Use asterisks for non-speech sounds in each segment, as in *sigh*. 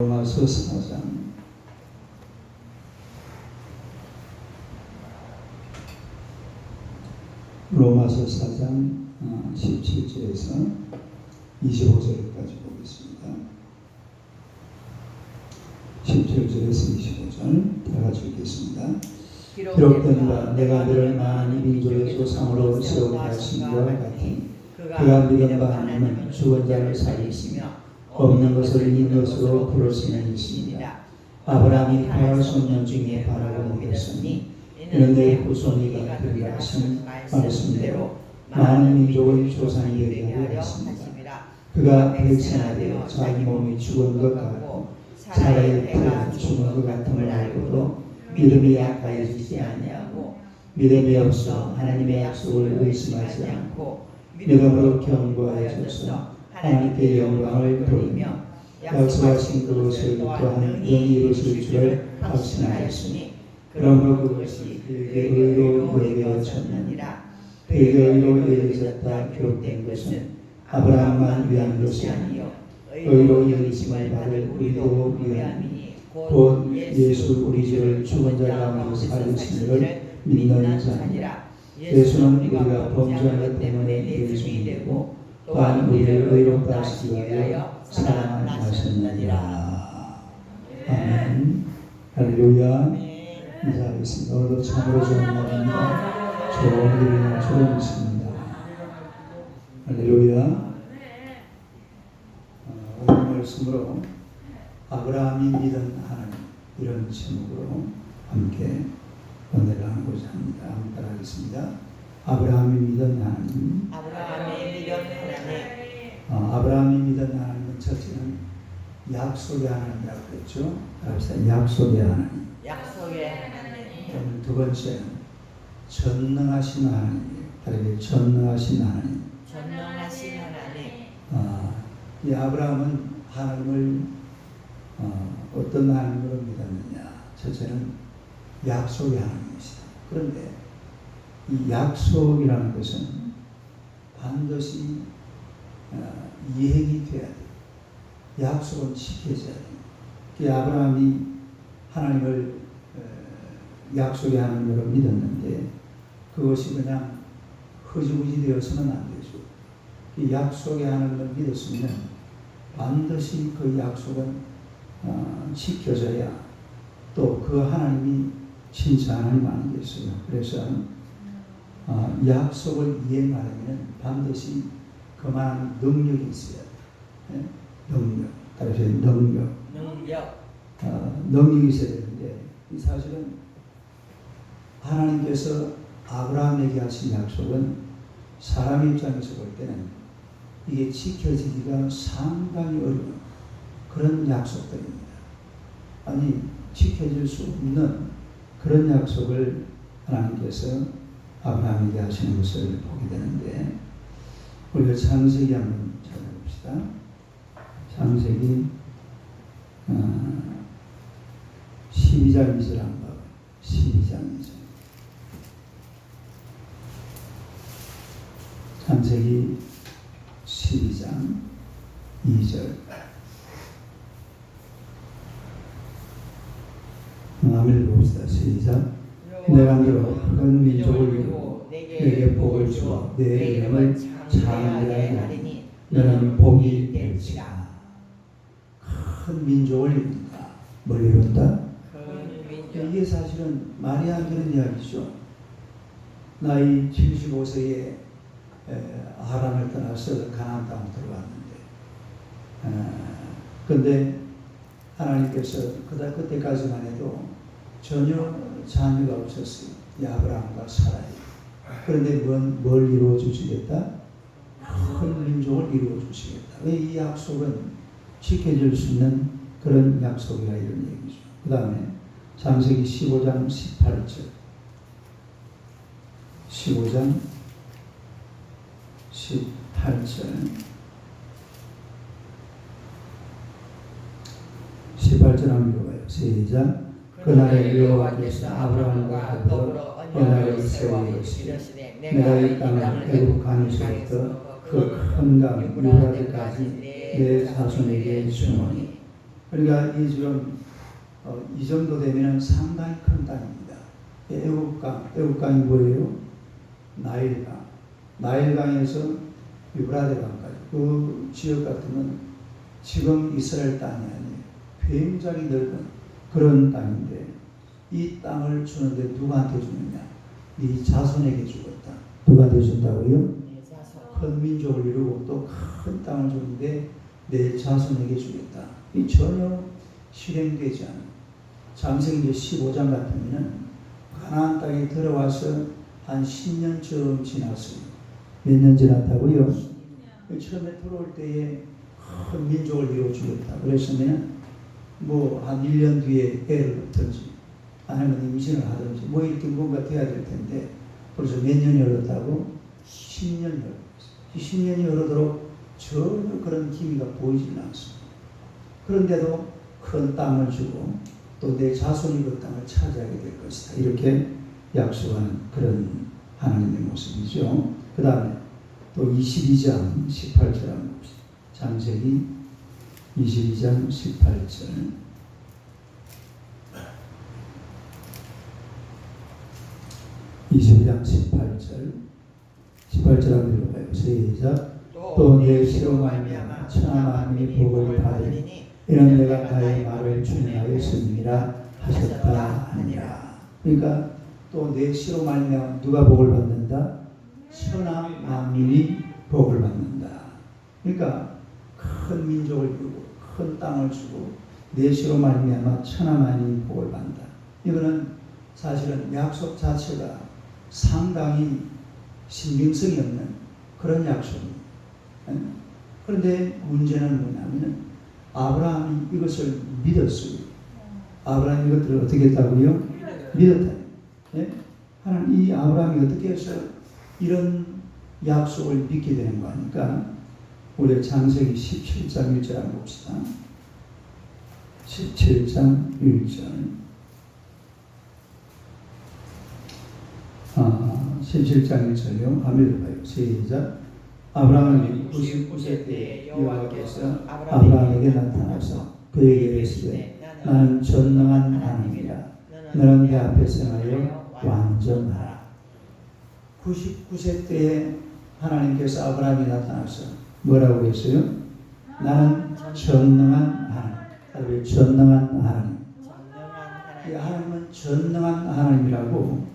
로마서 4장 로마서 4장 어, 17절에서 25절까지 보겠습니다. 17절에서 25절 다 같이 읽겠습니다. 기록되니라 내가 너를 많은 민족의 조상으로 세우게 하신 것 같으니 그가 바 하나님은 죽은 자를 살리시며 없는 것을 있는 것으로 부르시는 이십니다. 아브라함이 바알 소년 중에 바라고 믿었으니 이는 내 후손이가 되리라 하신 말씀대로 많은 민족의 조상이 되게 하였습니다. 그가 백신하되어 자기 몸이 죽은 것 같고 살아야 태가 죽은 것 같음을 알고도 믿음이 약하여지지 아니하고 믿음이 없어 하나님의 약속을 의심하지 않고 믿음으로 견고하여져서 하나님께 영광을 돌리며 약속하신 그것을 또한 영이 이루실 줄을 확신하였으니 그러므로 그것이 그에게 의로 여겨졌느니라. 그에게 의로 여겨졌다 기록된 것은 아브라함만 위한 것이 아니요 의로 여기심을 받을 우리도 위함이니 곧 예수 우리 주를 죽은 자 가운데 살리심을 믿는 자니라. 예수는 우리가 범죄한 것 때문에 예수이 되고 또한 우리를 의롭다 하시기 위하여 살아나셨느니라 아멘. 할렐루야. 인사하겠습니다. 오늘도 참으로 좋은 날입니다. 좋은 일이나 좋은 있습니다. 할렐루야. 어, 오늘 말씀으로 아브라함이 믿은 하나님 이런 제목으로 함께 오늘 하고자 합니다. 한번 따라하겠습니다. 아브라함이 믿은 하나님 아브라함이 믿은 하나님 어, 아브라함이 믿은 하나님은 첫째는 약속의 하나님이라고 그랬죠. 따라합시다. 약속의 하나님. 약속의 하나님 두 번째는 전능하신 하나님. 다르게 전능하신 하나님. 전능하신 하나님 어, 이 아브라함은 하나님을 어, 어떤 하나님으로 믿었느냐? 첫째는 약속의 하나님이시다. 그런데 이 약속이라는 것은 반드시 어, 이행이 돼야 돼. 약속은 지켜져야 돼. 그 아브라함이 하나님을 어, 약속의 하나님으로 믿었는데 그것이 그냥 흐지부지 되어서는 안 되죠. 이 약속의 하나님을 믿었으면 반드시 그 약속은 어, 지켜져야 또 그 하나님이 진짜 하나님 아니겠어요. 그래서 어, 약속을 이행하려면 반드시 그만한 능력이 있어야 돼요. 예? 능력. 따라서 능력. 능력 어, 능력이 있어야 되는데 이 사실은 하나님께서 아브라함에게 하신 약속은 사람 입장에서 볼 때는 이게 지켜지기가 상당히 어려운 그런 약속들입니다. 아니 지켜질 수 없는 그런 약속을 하나님께서 아브라함에게 하시는 것을 보게 되는데 우리가 창세기 한번 찾아봅시다. 창세기 어, 12장 2절 한번 12장 2절 창세기 12장 2절. 마음을 봅시다. 시작 내가 너로 큰 민족을 이루고 내게 복을 주어 내 이름을 찬양하게 하리니 너는 복이 될지라 큰 민족을 이룬다. 뭘 이룬다? 이게 사실은 말이 안 되는 이야기죠. 나이 75세에 하란을 떠나서 가나안 땅 들어왔는데 그런데 하나님께서 그다 그때까지만 해도 전혀 자녀가 없었어요. 이 아브라함과 사라이. 그런데 뭘, 뭘 이루어 주시겠다? 큰 민족을 이루어 주시겠다. 왜이 약속은 지켜질 수 있는 그런 약속이라 이런 얘기죠. 그 다음에 장세기 15장 18절. 15장 18절. 18절 한번 읽어봐요. 시작. 그날에 여호와께서 아브라함과 더불어 언약을 이르시되 내가 이 땅을 애굽 강에서부터 그큰강 유라드까지 내 자손에게 주노니 그러니까 이 지금 어, 이 정도 되면 상당히 큰 땅입니다. 애국강, 애국강이 뭐예요? 나일강. 나일강에서 유브라데강까지 그 지역 같으면 지금 이스라엘 땅이 아니에요. 굉장히 넓은 그런 땅인데 이 땅을 주는데 누구한테 주느냐? 네 자손에게 주겠다. 누구한테 준다고요? 큰 민족을 이루고 또 큰 땅을 주는데 내 자손에게 주겠다. 이 전혀 실행되지 않은 장세기 15장 같으면은 가나안 땅에 들어와서 한 10년쯤 지났어요. 몇년 지났다고요? 처음에 들어올 때에 큰 민족을 이루어주겠다. 그랬으면 뭐 한 1년 뒤에 애를 얻든지 아니면 임신을 하든지 뭐 이렇게 뭔가 돼야 될 텐데 벌써 몇 년이 흘렀다고? 10년이 흘렀어요. 10년이 흐르도록 전혀 그런 기미가 보이지는 않습니다. 그런데도 큰 땅을 주고 또 내 자손이 그 땅을 차지하게 될 것이다. 이렇게 약속하는 그런 하나님의 모습이죠. 그 다음에 또 22장 18절 한번 봅시다. 장세기 22장 18절. (22장 18절) 18절 한번 읽어봐요. 시작. 또내 시로 말미암아 천하 만민이 복을 받으리니 이는 내가 나의 말을 준행하였음이라 하셨다 하니라. 그러니까 또내 시로 말미암아 누가 복을 받는다? 천하 만민이 복을 받는다. 그러니까 큰 민족을 이루고 큰 땅을 주고 내 시로 말미암아 천하만이 복을 받는다 이거는 사실은 약속 자체가 상당히 신빙성이 없는 그런 약속입니다. 그런데 문제는 뭐냐면 아브라함이 이것을 믿었어요. 아브라함이 이것들을 어떻게 했다고요? 믿었다. 예? 하나님 이 아브라함이 어떻게 해서 이런 약속을 믿게 되는 거 아닙니까? 우리 장세기 17장 1절 한번 봅시다. 17장 1절. 아, 17장 1절요. 한번 읽어봐요. 시작. 아브라함이 99세 때 여호와께서 아브라함에게 나타나서 그에게 이르시되 나는 전능한 하나님이라 너는 내 앞에 행하여 완전하라. 99세 때에 하나님께서 아브라함이 나타나서 뭐라고 했어요? 나는 전능한 하나님. 왜 전능한 하나님? 이 하나님. 하나님은 전능한 하나님이라고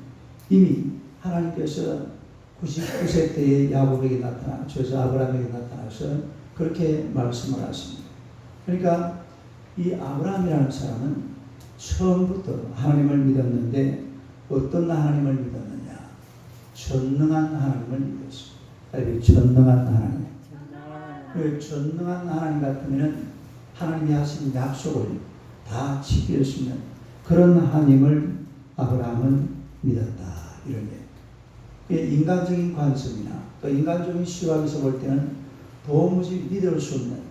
이미 하나님께서 99세 때에 야곱에게 나타나, 저서 아브라함에게 나타나서 그렇게 말씀을 하십니다. 그러니까 이 아브라함이라는 사람은 처음부터 하나님을 믿었는데 어떤 하나님을 믿었느냐? 전능한 하나님을 믿었습니다. 전능한 하나님. 그 전능한 하나님 같으면 하나님이 하신 약속을 다 지킬 수 있는 그런 하나님을 아브라함은 믿었다. 이런 게. 인간적인 관점이나 또 인간적인 시각에서 볼 때는 도무지 믿을 수 없는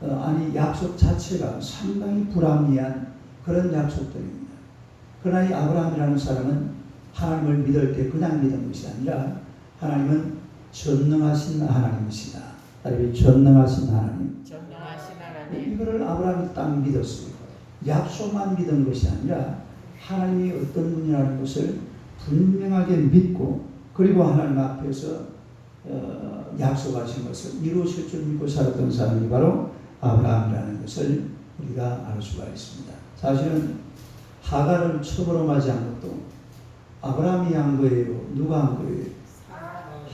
어, 아니 약속 자체가 상당히 불합리한 그런 약속들입니다. 그러나 이 아브라함이라는 사람은 하나님을 믿을 때 그냥 믿은 것이 아니라 하나님은 전능하신 하나님이시다. 다른 전능하신 하나님. 전능하신 하나님. 이거를 아브라함이 딱 믿었어요. 약속만 믿은 것이 아니라 하나님이 어떤 분이라는 것을 분명하게 믿고 그리고 하나님 앞에서 어, 약속하신 것을 이루실 줄 믿고 살았던 사람이 바로 아브라함이라는 것을 우리가 알 수가 있습니다. 사실은 하가를 처벌로 맞이한 것도 아브라함이 한 거예요. 누가 한 거예요?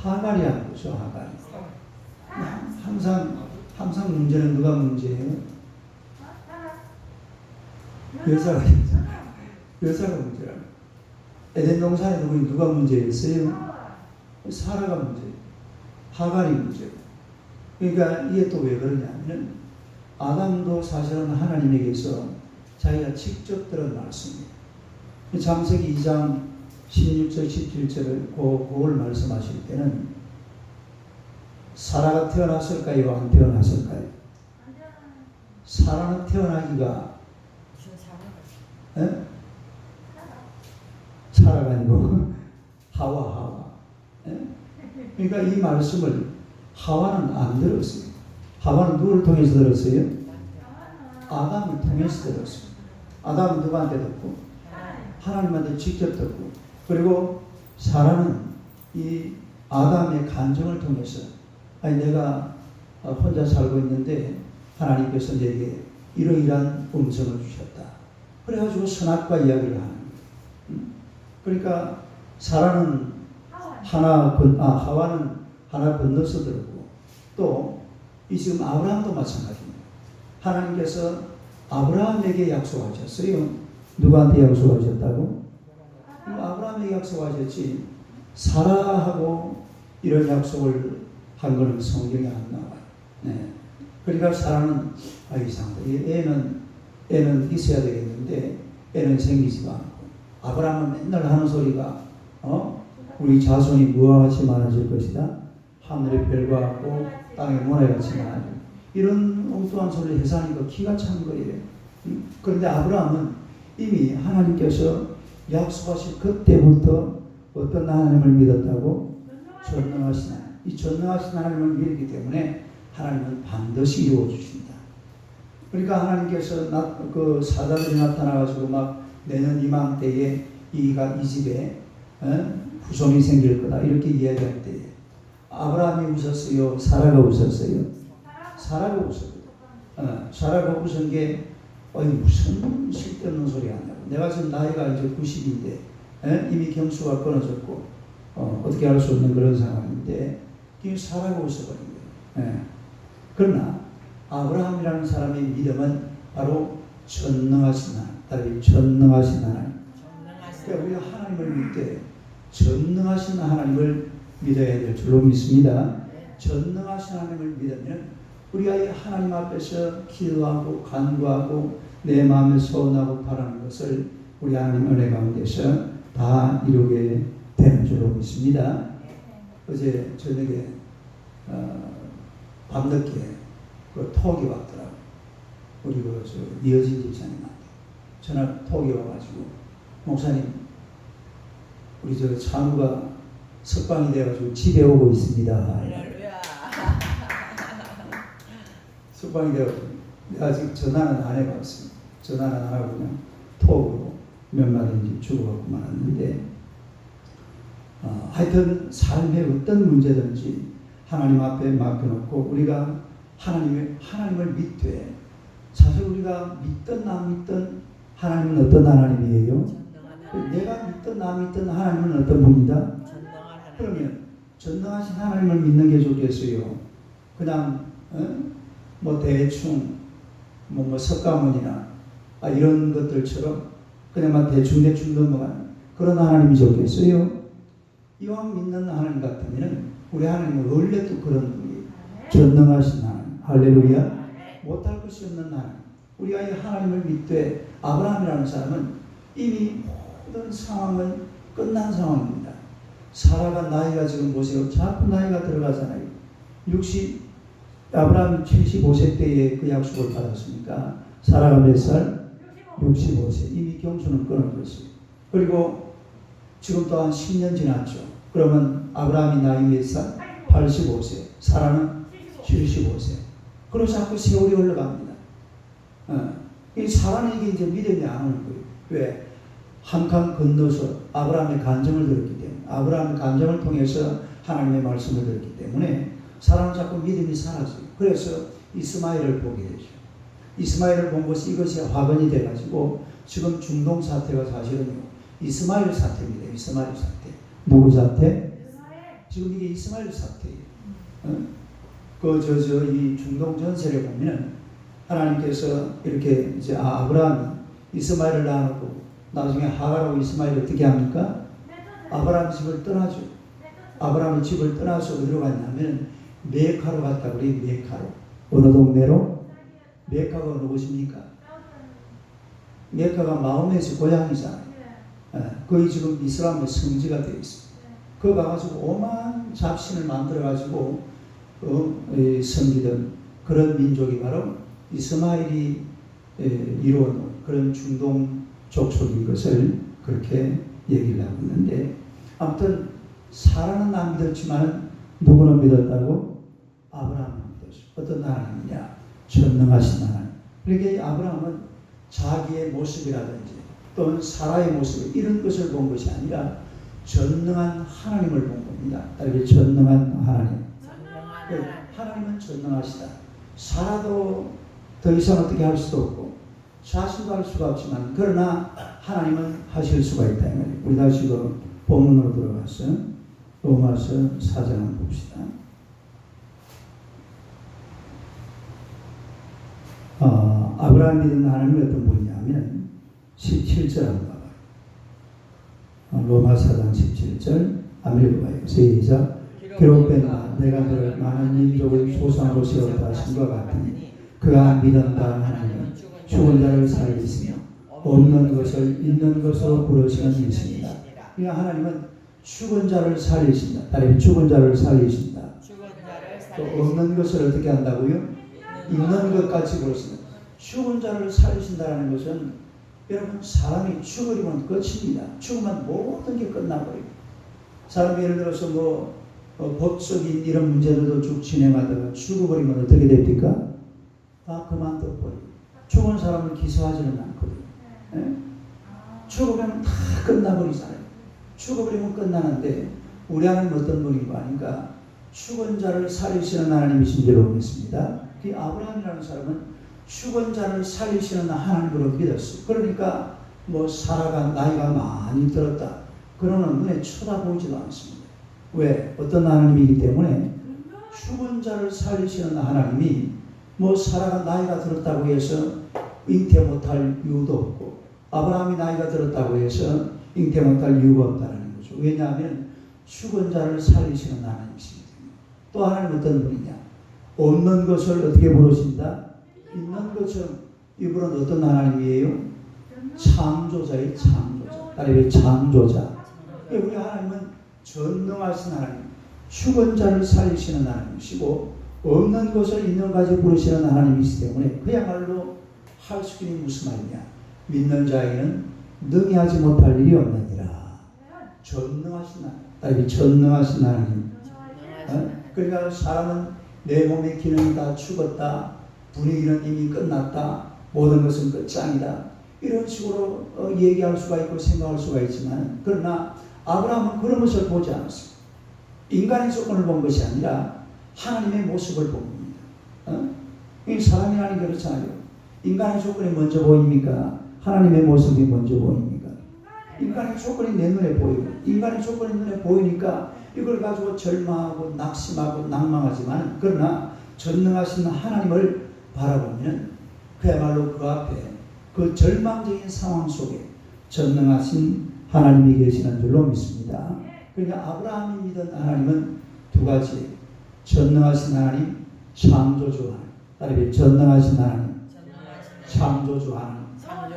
하갈이 한 거죠. 하갈이. 항상 항상 문제는 누가 문제예요? 여자가 여자가 문제라. 에덴 동산에 누구 누가 문제였어요? 사라가 문제. 하갈이 문제. 그러니까 이게 또 왜 그러냐면 아담도 사실은 하나님에게서 자기가 직접 들은 말씀이에요. 장세기 2장 16절 17절을 그, 그걸 말씀하실 때는 사라가 태어났을까요? 안 태어났을까요? 사라는 태어나기가? 에? 사라가 아니고 *laughs* 하와 하와. 에? 그러니까 이 말씀을 하와는 안 들었어요. 하와는 누구를 통해서 들었어요? 아담을 통해서 들었습니다. 아담은 누구한테 듣고 하나님한테 직접 듣고 그리고 사라는 이 아담의 간증을 통해서 아니 내가 어, 혼자 살고 있는데 하나님께서 내게 이러이러한 음성을 주셨다. 그래가지고 선악과 이야기를 하는 거예요. 음. 그러니까 사라는 하나 건, 아, 하와는 하나 건너서 들었고 또 이 지금 아브라함도 마찬가지입니다. 하나님께서 아브라함에게 약속하셨어요. 누구한테 약속하셨다고? 음, 아브라함에게 약속하셨지. 사라하고 이런 약속을 한 거는 성경에 안 나와요. 네. 그러니까 사라는 아 이상하다. 이 애는 애는 있어야 되겠는데 애는 생기지가 않고 아브라함은 맨날 하는 소리가 어 우리 자손이 무와 같이 많아질 것이다. 하늘의 별과 같고 땅의 모래 같이 많아질 이런 엉뚱한 소리를 해서 하니까 기가 찬 거예요. 음? 그런데 아브라함은 이미 하나님께서 약속하신 그때부터 어떤 하나님을 믿었다고 전능하신 하나님. 이 전능하신 하나님을 믿기 때문에 하나님은 반드시 이루어 주신다. 그러니까 하나님께서 나, 그 사자들이 나타나가지고 막 내년 이맘때에 이가 이 집에 어? 후손이 생길 거다 이렇게 이야기할 때 아브라함이 웃었어요. 사라가 웃었어요. 사라가 웃었어요. 어, 사라가 웃은 게 어이 무슨 쓸데없는 소리 하냐고. 내가 지금 나이가 이제 90인데 이미 경수가 끊어졌고 어, 어떻게 할 수 없는 그런 상황인데 이 사라가 웃어버린 거예요. 예. 그러나 아브라함이라는 사람의 믿음은 바로 전능하신 하나님, 다른 전능하신 하나님. 그러니까 우리가 하나님을 믿되 전능하신 하나님을 믿어야 될 줄로 믿습니다. 전능하신 하나님을 믿으면 우리가 이 하나님 앞에서 기도하고 간구하고 내 마음에 소원하고 바라는 것을 우리 하나님 은혜 가운데서 다 이루게 되는 줄로 믿습니다. 어제 저녁에 어, 밤늦게 그 톡이 왔더라고. 우리 그저 이어진 집사님한테 전화 톡이 와가지고 목사님 우리 저 찬우가 석방이 돼가지고 집에 오고 있습니다. *laughs* 석방이 돼가지고 아직 전화는 안 해봤습니다. 전화는 안 하고 그냥 톡으로 몇 마디 주고받고 말았는데 어, 하여튼 삶의 어떤 문제든지 하나님 앞에 맡겨놓고 우리가 하나님을 하나님을 믿되 사실 우리가 믿든 안 믿든 하나님은 어떤 하나님이에요? 내가 믿든 나 믿든 하나님은 어떤 분이다? 그러면 전능하신 하나님을 믿는 게 좋겠어요. 그냥 어? 뭐 대충 뭐, 뭐 석가모니나 아, 이런 것들처럼 그냥만 대충 대충 넘어가는 그런 하나님이 좋겠어요. 이왕 믿는 하나님 같으면 우리 하나님은 원래도 그런 분이 전능하신 하나님 할렐루야 못할 것이 없는 하나님 우리가 이 하나님을 믿되 아브라함이라는 사람은 이미 모든 상황은 끝난 상황입니다. 사라가 나이가 지금 보세요. 자꾸 나이가 들어가잖아요. 60 아브라함 75세 때에 그 약속을 받았으니까 사라가 몇 살? 65세. 이미 경수는 끊어졌어요. 그리고 지금 또한 10년 지났죠. 그러면 아브라함이 나이 몇 살? 85세. 사라는 75세. 그리고 자꾸 세월이 흘러갑니다. 어. 이 이게 이제 믿음이 안 오는 거예요. 왜? 한 칸 건너서 아브라함의 간증을 들었기 때문에 아브라함의 간증을 통해서 하나님의 말씀을 들었기 때문에 사람은 자꾸 믿음이 사라져요. 그래서 이스마엘을 보게 되죠. 이스마엘을 본 것이 이것이 화근이 돼가지고 지금 중동 사태가 사실은요 이스마엘 사태입니다. 이스마엘 사태. 누구 사태? 지금 이게 이스마엘 사태예요. 어? 그저 저 이 중동 전세를 보면 하나님께서 이렇게 이제 아, 아브라함이 이스마엘을 낳아놓고 나중에 하가라고 이스마엘 어떻게 합니까? 아브라함 집을 떠나죠. 아브라함의 집을 떠나서 어디로 갔냐면 메카로 갔다 그래요. 메카로. 어느 동네로? 메카가 어느 곳입니까? 메카가 마음에서 고향이잖아요. 예, 거기 지금 이슬람의 성지가 되어 있습니다. 그 가가지고 오만 잡신을 만들어가지고 어, 이 섬기던 그런 민족이 바로 이스마일이 에, 이루어놓은 그런 중동 족속인 것을 그렇게 얘기를 하고 있는데 아무튼 사라는 안 믿었지만 누구는 믿었다고? 아브라함은 믿었어. 어떤 하나님이냐? 전능하신 하나님. 그러니까 이 아브라함은 자기의 모습이라든지 또는 사라의 모습 이런 것을 본 것이 아니라 전능한 하나님을 본 겁니다. 따르게 전능한 하나님. 하나님. 하나님은 전능하시다. 살아도 더 이상 어떻게 할 수도 없고 자신도 할 수가 없지만 그러나 하나님은 하실 수가 있다. 우리 다시 그 본문으로 들어가서 로마서 4장 한번 봅시다. 어, 아브라함 믿은 하나님은 어떤 분이냐면 17절 한번 봐봐요. 어, 로마 4장 17절 아멘 봐요. 시작. 바 내가 너를 많은 민족의 조상으로 세웠다 하신것 같으니 그가 믿은 바 하나님은 죽은 자를 살리시며 없는 것을 있는 것으로 부르시는 이십니다. 그러니까 하나님은 죽은 자를 살리신다. 다른 죽은 자를 살리신다. 또 없는 것을 어떻게 한다고요? 있는 것까지 부르신다. 죽은 자를 살리신다는 것은 여러분 사람이 죽으리면 끝입니다. 죽으면 모든 게 끝나버리고 사람이 예를 들어서 뭐 어, 법적인 이런 문제들도 쭉 진행하다가 죽어버리면 어떻게 됩니까? 다 그만둬버리고 죽은 사람을 기소하지는 않거든요. 예? 죽으면 다 끝나버리잖아요. 죽어버리면 끝나는데 우리 하나님 어떤 분인가 하니까 죽은 자를 살리시는 하나님이신 줄로 믿습니다. 이 아브라함이라는 사람은 죽은 자를 살리시는 하나님으로 믿었어요. 그러니까 뭐 살아가 나이가 많이 들었다. 그러는 눈에 쳐다보지도 않습니다. 왜? 어떤 하나님이기 때문에 죽은 자를 살리시는 하나님이 뭐 살아가 나이가 들었다고 해서 잉태 못할 이유도 없고 아브라함이 나이가 들었다고 해서 잉태 못할 이유가 없다는 거죠. 왜냐하면 죽은 자를 살리시는 하나님이십니다. 또 하나님 어떤 분이냐? 없는 것을 어떻게 부르신다? 있는 것처럼 이분은 어떤 하나님이에요? 창조자의 창조자. 따르게 창조자. 우리 하나님은 전능하신 하나님, 죽은 자를 살리시는 하나님이시고 없는 것을 있는 가지 부르시는 하나님이시기 때문에 그야말로 할 수 있는 무슨 말이냐? 믿는 자에는 능히 하지 못할 일이 없느니라. 전능하신 하나님, 따르게 전능하신 하나님. 어? 그러니까 사람은 내 몸의 기능이 다 죽었다. 분위기는 이미 끝났다. 모든 것은 끝장이다. 이런 식으로 어, 얘기할 수가 있고 생각할 수가 있지만 그러나 아브라함은 그런 것을 보지 않았어요. 인간의 조건을 본 것이 아니라 하나님의 모습을 본 겁니다. 어? 이 사람이라는 게 그렇잖아요. 인간의 조건이 먼저 보입니까? 하나님의 모습이 먼저 보입니까? 인간의 조건이 내 눈에 보이고 인간의 조건이 눈에 보이니까 이걸 가지고 절망하고 낙심하고 낭망하지만 그러나 전능하신 하나님을 바라보면 그야말로 그 앞에 그 절망적인 상황 속에 전능하신 하나님이 계시는 줄로 믿습니다. 그러니까 아브라함이 믿은 하나님은 두 가지 전능하신 하나님, 창조주 하나님. 따르게 전능하신 하나님, 창조주 하나님.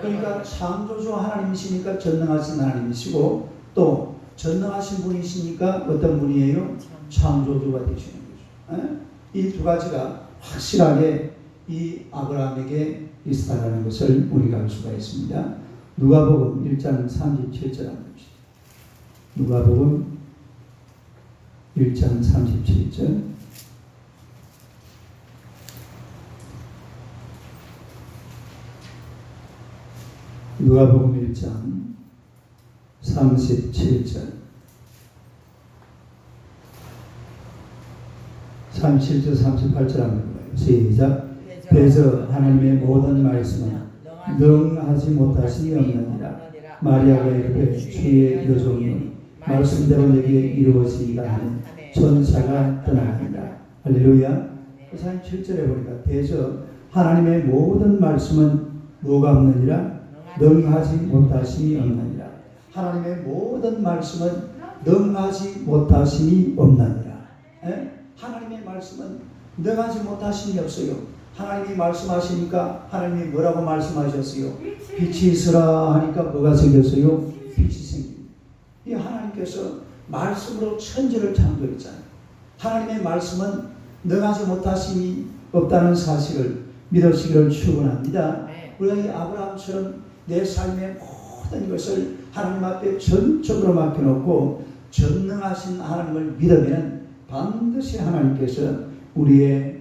그러니까 창조주 하나님이시니까 전능하신 하나님이시고 또 전능하신 분이시니까 어떤 분이에요? 창조주가 되시는 거죠. 이 두 가지가 확실하게 이 아브라함에게 있었다는 것을 우리가 알 수가 있습니다. 누가복음 1장 37절 한번 봅시다. 누가복음 1장 37절 누가복음 1장 37절 37절 38절 한번 봐요. 시작 그래서 하나님의 모든 말씀은 능하지 못하심이 없느니라. 마리아가 이르되 주의 이루어졌노니 말씀대로 내게 이루어지이다 하는 천사가 떠나니라 할렐루야. 37절에 보니까 대저 하나님의 모든 말씀은 뭐가 없느니라? 능하지 못하심이 없느니라. 하나님의 모든 말씀은 능하지 못하심이 없느니라. 에? 하나님의 말씀은 능하지 못하심이 없어요 하나님이 말씀하시니까 하나님이 뭐라고 말씀하셨어요? 빛이 있으라 하니까 뭐가 생겼어요? 빛이 생깁니다. 이 하나님께서 말씀으로 천지를 창조했잖아요. 하나님의 말씀은 능하지 못하심이 없다는 사실을 믿으시기를 축원합니다. 네. 우리가 이 아브라함처럼 내 삶의 모든 것을 하나님 앞에 전적으로 맡겨놓고 전능하신 하나님을 믿으면 반드시 하나님께서 우리의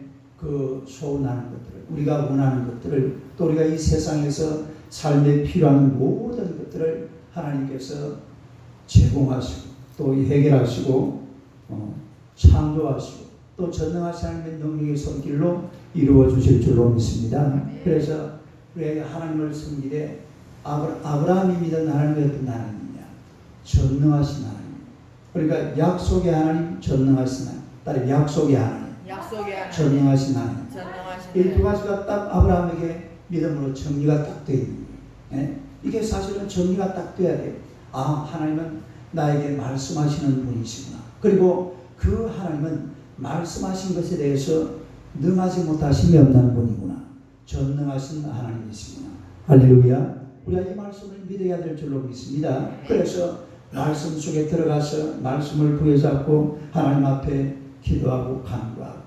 그그 소원하는 것들을 우리가 원하는 것들을 또 우리가 이 세상에서 삶에 필요한 모든 것들을 하나님께서 제공하시고 또 해결하시고 어, 창조하시고 또 전능하신 하나님의 능력의 손길로 이루어 주실 줄로 믿습니다. 그래서 우리에게 하나님을 섬기되 아브라, 아브라 함이 믿은 하나님의 어떤 하나님이냐? 전능하신 하나님. 그러니까 약속의 하나님 전능하신 하나님. 따로 약속의 하나님 약속의 하나님 전능하신 하나님 이 두 가지가 딱 아브라함에게 믿음으로 정리가 딱 되어 있는 거예요. 예? 이게 사실은 정리가 딱 돼야 돼요. 아, 하나님은 나에게 말씀하시는 분이시구나. 그리고 그 하나님은 말씀하신 것에 대해서 능하지 못하심이 없는 분이구나. 전능하신 하나님이시구나. 할렐루야. 우리가 이 말씀을 믿어야 될 줄로 믿습니다. 그래서 말씀 속에 들어가서 말씀을 부여잡고 하나님 앞에 기도하고 간구하고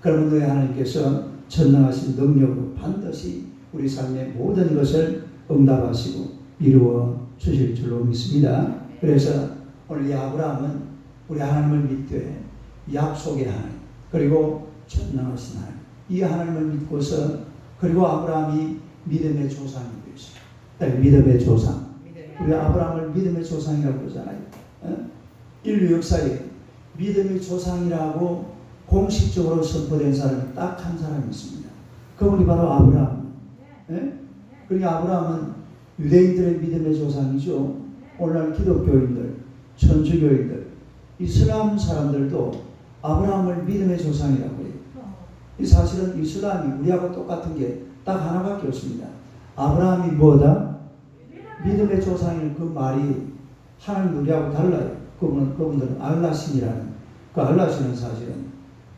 그러면 너희 하나님께서 전능하신 능력으로 반드시 우리 삶의 모든 것을 응답하시고 이루어 주실 줄로 믿습니다. 그래서 오늘 이 아브라함은 우리 하나님을 믿되 약속의 하나님 그리고 전능하신 하나님 이 하나님을 믿고서 그리고 아브라함이 믿음의 조상이 되었어요. 네, 믿음의 조상. 우리 아브라함을 믿음의 조상이라고 그러잖아요. 어? 인류 역사에 믿음의 조상이라고 공식적으로 선포된 사람이 딱 한 사람이 있습니다. 그분이 바로 아브라함. 예? 그러니까 아브라함은 유대인들의 믿음의 조상이죠. 오늘날 기독교인들, 천주교인들, 이슬람 사람들도 아브라함을 믿음의 조상이라고 해요. 이 사실은 이슬람이 우리하고 똑같은 게 딱 하나밖에 없습니다. 아브라함이 뭐다? 믿음의 조상인 그 말이 하나님 우리하고 달라요. 그분은 그분들은 알라신이라는 그 알라신은 사실은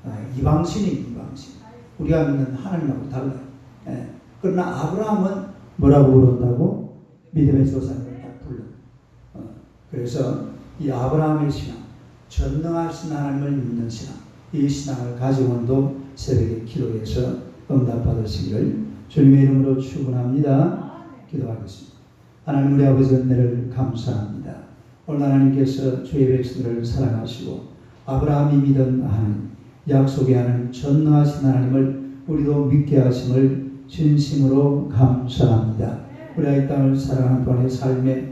아, 이방신이 이방신. 우리가 믿는 하나님하고 달라요. 예. 그러나 아브라함은 뭐라고 부른다고? 믿음의 조상을 딱 불러. 어, 그래서 이 아브라함의 신앙, 전능하신 하나님을 믿는 신앙, 이 신앙을 가지고도 새벽에 기도해서 응답받으시기를 주님의 이름으로 축원합니다. 기도하겠습니다. 하나님 우리 아버지 은혜를 감사합니다. 오늘 하나님께서 주의 백성들을 사랑하시고 아브라함이 믿은 하나님, 약속의 하나님, 전능하신 하나님을 우리도 믿게 하심을 진심으로 감사합니다. 우리가 이 땅을 살아가는 동안의 삶의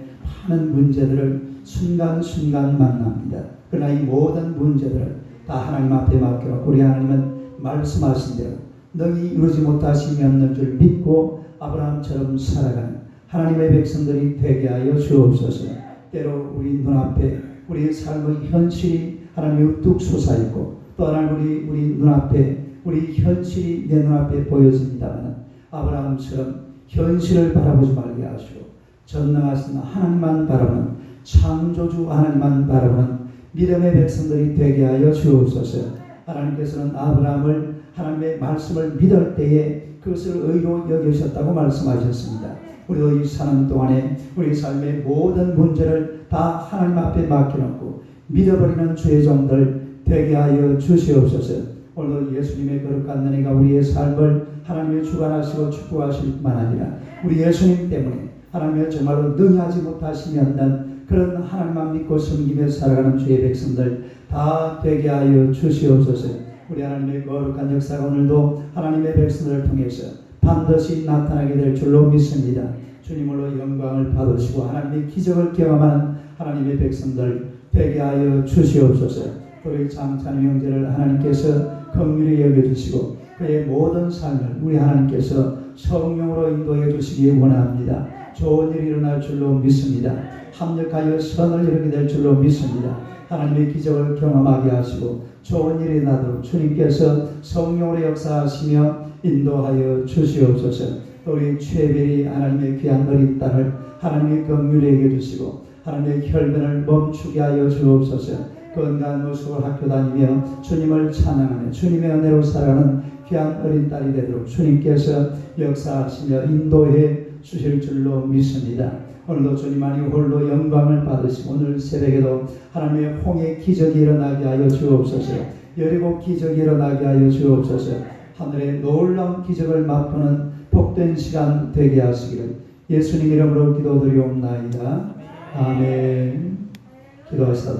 많은 문제들을 순간순간 만납니다. 그러나 이 모든 문제들을 다 하나님 앞에 맡겨 우리 하나님은 말씀하신 대로 능히 이루지 못하심이 없는 줄 믿고 아브라함처럼 살아가는 하나님의 백성들이 되게 하여 주옵소서. 때로 우리 눈앞에 우리의 삶의 현실이 하나님의 우뚝 솟아있고 또 하나님 우리 우리 눈앞에 우리 현실이 내 눈앞에 보여집니다만 아브라함처럼 현실을 바라보지 말게 하시고 전능하신 하나님만 바라보는 창조주 하나님만 바라보는 믿음의 백성들이 되게 하여 주옵소서. 하나님께서는 아브라함을 하나님의 말씀을 믿을 때에 그것을 의로 여기셨다고 말씀하셨습니다. 우리도 이 사는 동안에 우리 삶의 모든 문제를 다 하나님 앞에 맡겨놓고 믿어버리는 주의 종들 되게 하여 주시옵소서. 오늘도 예수님의 거룩한 은혜가 우리의 삶을 하나님의 주관하시고 축복하실 뿐만 아니라 우리 예수님 때문에 하나님의 정말로 능하지 못하시며 없는 그런 하나님만 믿고 섬기며 살아가는 주의 백성들 다 되게 하여 주시옵소서. 우리 하나님의 거룩한 역사가 오늘도 하나님의 백성들을 통해서 반드시 나타나게 될 줄로 믿습니다. 주님으로 영광을 받으시고 하나님의 기적을 경험하는 하나님의 백성들 되게 하여 주시옵소서. 우리 장찬 형제를 하나님께서 긍휼히 여겨주시고 그의 모든 삶을 우리 하나님께서 성령으로 인도해 주시기 원합니다. 좋은 일이 일어날 줄로 믿습니다. 합력하여 선을 이루게 될 줄로 믿습니다. 하나님의 기적을 경험하게 하시고 좋은 일이 나도록 주님께서 성령으로 역사하시며 인도하여 주시옵소서. 또 우리 최별이 하나님의 귀한 어린 딸을 하나님의 여겨 주시고 하나님의 혈변을 멈추게 하여 주옵소서. 건강한 모습으로 학교 다니며 주님을 찬양하며 주님의 은혜로 살아가는 귀한 어린 딸이 되도록 주님께서 역사하시며 인도해 주실 줄로 믿습니다. 오늘도 주님 안에 홀로 영광을 받으시고 오늘 새벽에도 하나님의 홍의 기적이 일어나게 하여 주옵소서. 여리고 기적이 일어나게 하여 주옵소서. 하늘의 놀라운 기적을 맛보는 복된 시간 되게 하시기를 예수님 이름으로 기도드리옵나이다. 아멘. 기도하시다